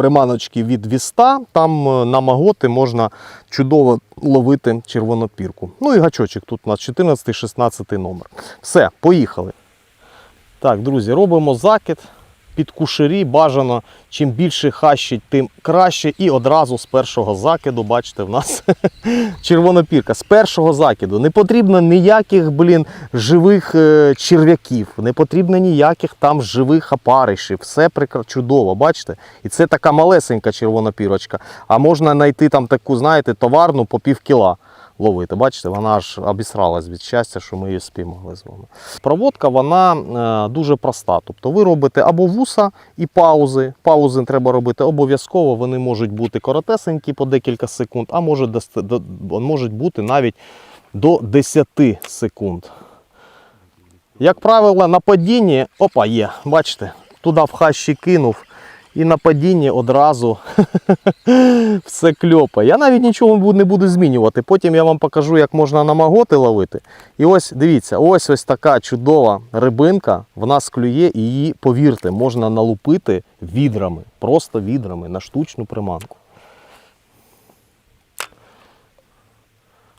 приманочки від Віста, там е, на маготи можна чудово ловити червонопірку. Ну і гачочок тут у нас 14-16 номер. Все, поїхали. Так, друзі, робимо закид під кушері. Бажано, чим більше хащить, тим краще. І одразу з першого закиду, бачите, в нас червонопірка. З першого закиду. Не потрібно ніяких, блін, живих е, черв'яків, не потрібно ніяких там живих опаришів. Все прекра... чудово, бачите? І це така малесенька червонопірочка. А можна знайти там таку, знаєте, товарну по пів кіла ловити. Бачите, вона аж обісралась від щастя, що ми її спіймали з вами. Проводка вона е, дуже проста. Тобто ви робите або вуса і паузи. Паузи треба робити обов'язково. Вони можуть бути коротесенькі по декілька секунд, а можуть бути навіть до 10 секунд. Як правило, на падінні, опа, є, бачите, туди в хащі кинув. І на падінні одразу все кльопає. Я навіть нічого не буду змінювати. Потім я вам покажу, як можна на маготи ловити. І ось дивіться, ось ось така чудова рибинка. В нас клює, і її, повірте, можна налупити відрами, просто відрами на штучну приманку.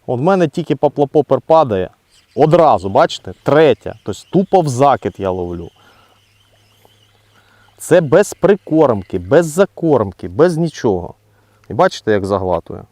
От в мене тільки поплапопер падає. Одразу, бачите, третя. Тобто тупо в закид я ловлю. Це без прикормки, без закормки, без нічого. І бачите, як заглатує.